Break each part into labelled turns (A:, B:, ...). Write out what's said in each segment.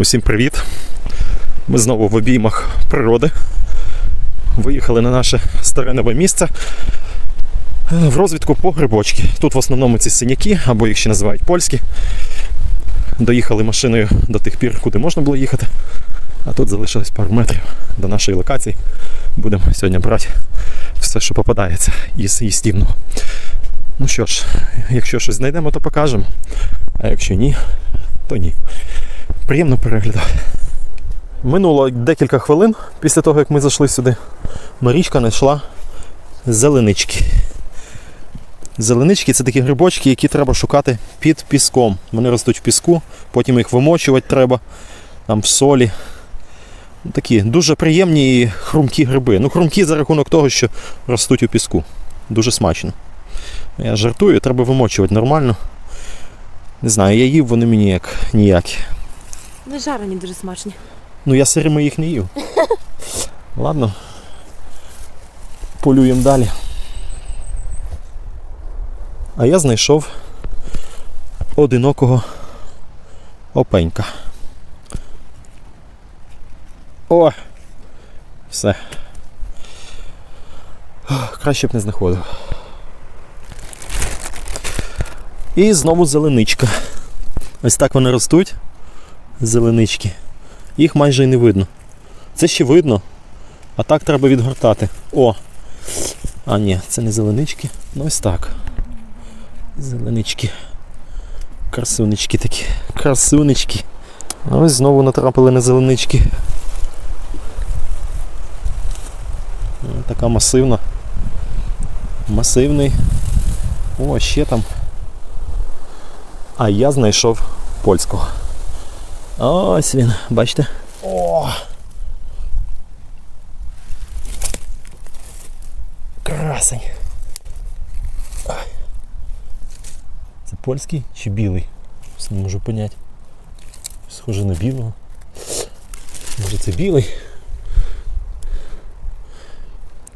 A: Усім привіт! Ми знову в обіймах природи. Виїхали на наше старе нове місце в розвідку по грибочки. Тут в основному ці синяки, або їх ще називають польські. Доїхали машиною до тих пір, куди можна було їхати. А тут залишилось пару метрів до нашої локації. Будемо сьогодні брати все, що попадається із їстівного. Ну що ж, якщо щось знайдемо, то покажемо. А якщо ні, то ні. Приємно перегляду. Минуло декілька хвилин після того, як ми зайшли сюди. Марічка знайшла зеленички. Зеленички це такі грибочки, які треба шукати під піском. Вони ростуть в піску, потім їх вимочувати треба там в солі. Такі дуже приємні і хрумкі гриби. Ну, хрумкі за рахунок того, що ростуть у піску. Дуже смачно. Я жартую, треба вимочувати нормально. Не знаю, я їв, вони мені як ніякі.
B: Не жарені дуже смачні.
A: Ну я сирими їх не їв. Ладно. Полюємо далі. А я знайшов одинокого опенька. О! Все. Краще б не знаходив. І знову зеленичка. Ось так вони ростуть. Зеленички. Їх майже й не видно. Це ще видно, а так треба відгортати. О! А ні, це не зеленички. Ну ось так. Зеленички. Красунечки такі. Красунечки. А ось знову натрапили на зеленички. Така масивна. Масивний. О, ще там. А я знайшов польського. Ось він, бачите? О! Красень. Це польський чи білий? Не можу поняти. Схоже на білого. Може це білий?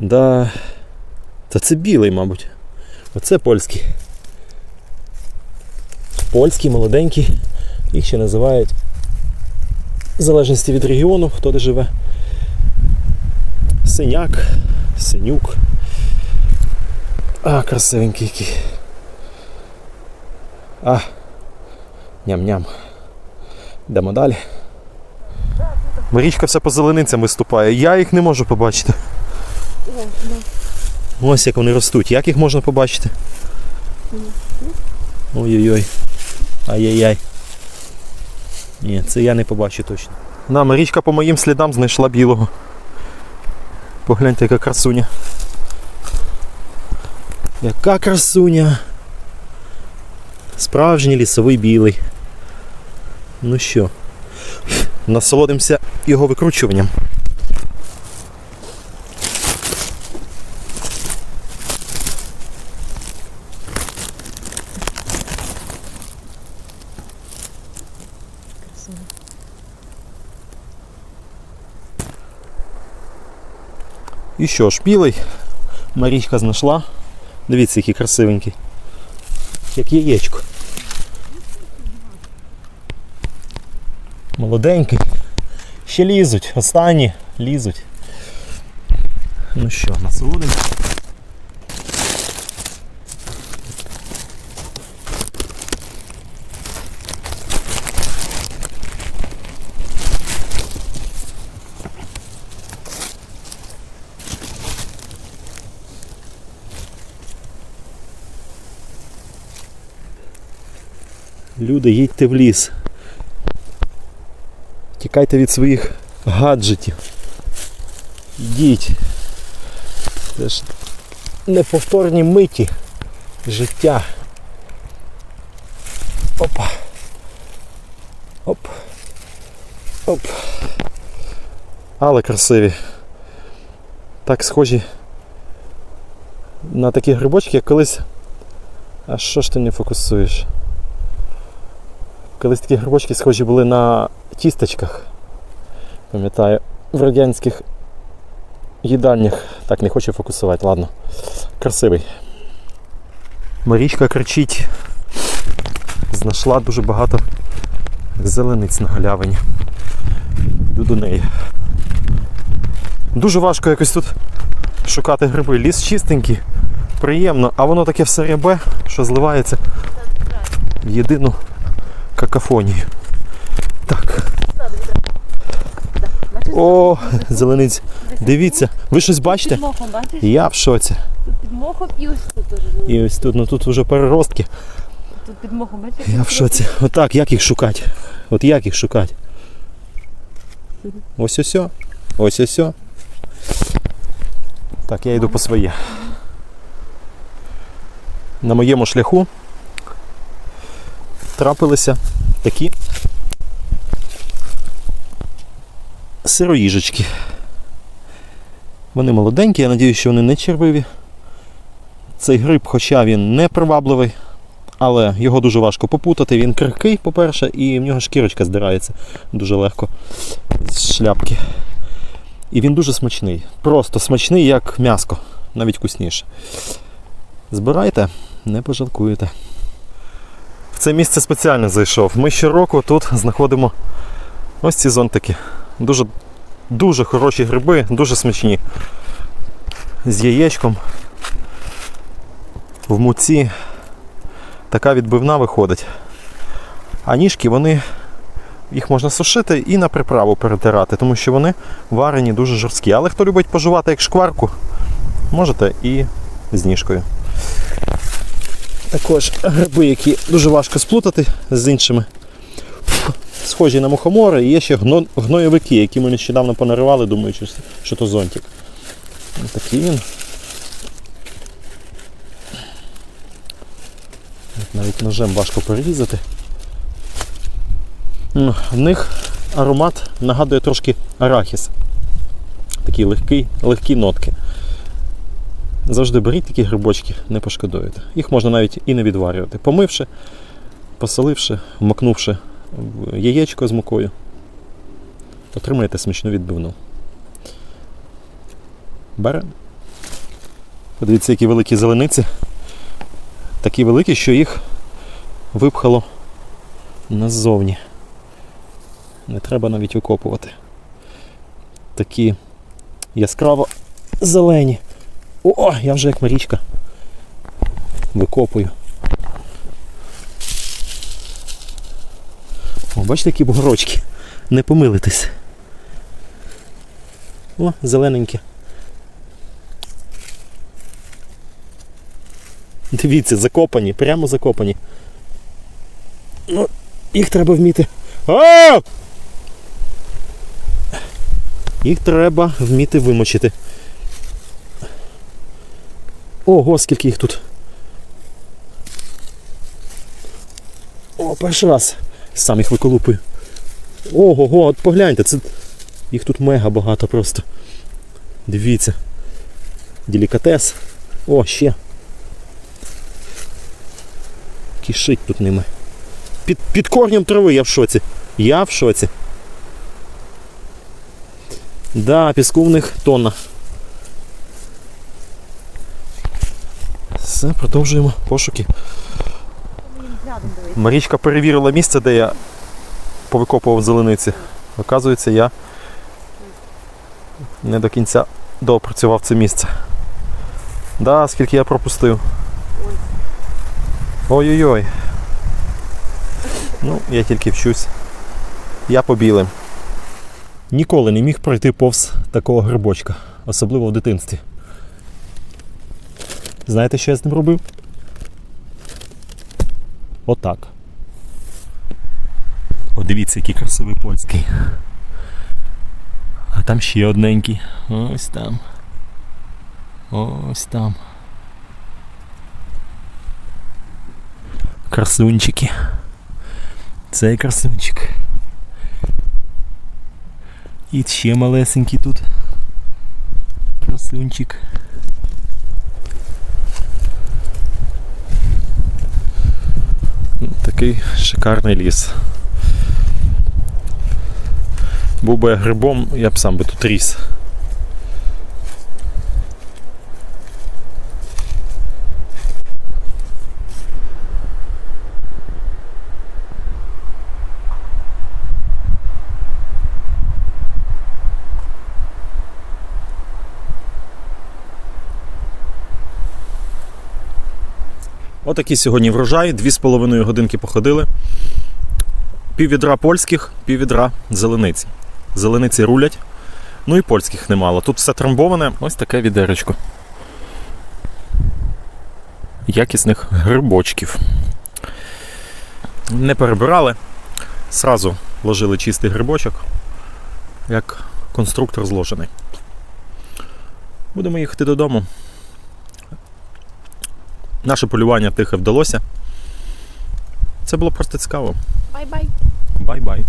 A: Да. Та це білий, мабуть. Оце польський. Польський, молоденький. Їх ще називають в залежності від регіону, хто де живе. Синяк, синюк. А, красивенький який. А, ням-ням. Йдемо далі. Марічка вся по зеленицям виступає. Я їх не можу побачити. Ось як вони ростуть. Як їх можна побачити? Ой-ой-ой. Ай-яй-яй. Ні, це я не побачу точно. Нам річка по моїм слідам знайшла білого. Погляньте, яка красуня. Яка красуня. Справжній лісовий білий. Ну що, насолодимося його викручуванням. І що ж, білий Марічка знайшла. Дивіться, який красивенький. Як яєчко. Молоденький. Ще лізуть, останні лізуть. Ну що, насолодимося. Люди, їдьте в ліс. Тікайте від своїх гаджетів. Йдіть. Це ж неповторні миті життя. Опа. Оп. Оп. Але красиві. Так схожі на такі грибочки, як колись. А що ж ти не фокусуєш? Колись такі грибочки схожі були на тістечках. Пам'ятаю, в радянських їдальнях. Так, не хочу фокусувати, ладно. Красивий. Марічка кричить. Знайшла дуже багато зелениць на галявині. Йду до неї. Дуже важко якось тут шукати гриби. Ліс чистенький, приємно, а воно таке все рябе, що зливається в єдину какафонію. Так. О, зелениць. Дивіться, ви щось бачите? Я в шоці.
B: Тут під мохом і ось тут теж.
A: І ось тут, ну тут вже переростки.
B: Тут під мохом, бачиш?
A: Я в шоці. Отак, як їх шукати? От як їх шукати? Ось ось. Ось ось. Так, я йду по своє. На моєму шляху трапилися такі сироїжечки. Вони молоденькі, я сподіваюся, що вони не червиві. Цей гриб, хоча він не привабливий, але його дуже важко попутати. Він крихкий, по-перше, і в нього шкірочка здирається дуже легко з шляпки. І він дуже смачний. Просто смачний, як м'яско, навіть вкусніше. Збирайте, не пожалкуєте. Це місце спеціально зайшов. Ми щороку тут знаходимо ось ці зонтики. Дуже, дуже хороші гриби, дуже смачні. З яєчком. В муці така відбивна виходить. А ніжки вони. Їх можна сушити і на приправу перетирати, тому що вони варені дуже жорсткі. Але хто любить пожувати як шкварку, можете і з ніжкою. Також гриби, які дуже важко сплутати з іншими. Схожі на мухомори, і є ще гно- гноєвики, які ми нещодавно понаривали, думаючи, що то зонтик. Ось Такий він. Навіть ножем важко перерізати. Ну, В них аромат нагадує трошки арахіс. Такі легкі, легкі нотки. Завжди беріть такі грибочки, не пошкодуєте. Їх можна навіть і не відварювати. Помивши, посоливши, вмокнувши в яєчко з мукою, отримаєте смачну відбивну. Беремо. Подивіться, які великі зелениці. Такі великі, що їх випхало назовні. Не треба навіть викопувати. Такі яскраво зелені. О, я вже як Марічка. Викопую. О, бачите, які бугорочки. Не помилитесь. О, зелененькі. Дивіться, закопані, прямо закопані. Ну, їх треба вміти. А! Їх треба вміти вимочити. Ого, скільки їх тут. О, перший раз. Сам їх виколупую. Ого, го, от погляньте, це. Їх тут мега багато просто. Дивіться. Делікатес. О, ще. Кишить тут ними. Під, під корнем трави я в шоці. Я в шоці. Да, піску в них тонна. Все, продовжуємо пошуки. Марічка перевірила місце, де я повикопував зелениці. Оказується, я не до кінця доопрацював це місце. Да, скільки я пропустив. Ой-ой-ой. Ну, я тільки вчусь. Я по білим. Ніколи не міг пройти повз такого грибочка, особливо в дитинстві. Знаєте, що я з ним робив? Отак. О, дивіться, який красивий польський. А там ще одненький. Ось там. Ось там. Красунчики. Цей красунчик. І ще малесенький тут. Красунчик. Ну, Такий шикарний ліс. Був би я грибом, я б сам би тут ріс. Отакий сьогодні врожай, дві з половиною годинки походили. Піввідра польських, піввідра зелениці. Зелениці рулять. Ну і польських немало. Тут все трамбоване. Ось таке відеречко. Якісних грибочків. Не перебирали. Сразу ложили чистий грибочок, як конструктор зложений. Будемо їхати додому. Наше полювання тихе вдалося. Це було просто цікаво.
B: Бай-бай.
A: Бай-бай.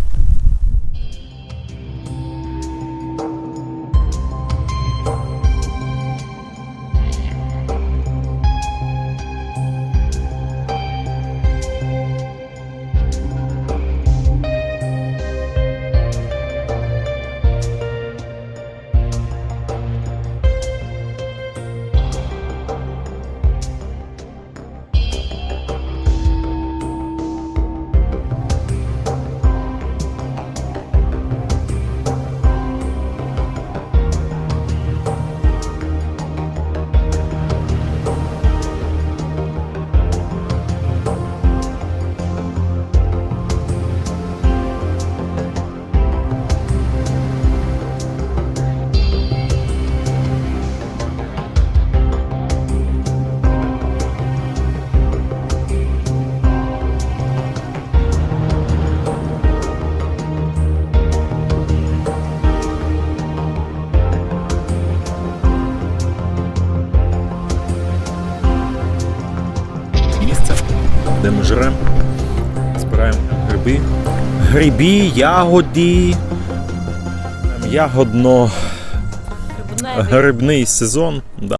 A: Грибі, ягоді. Ягодно-грибний сезон. Да.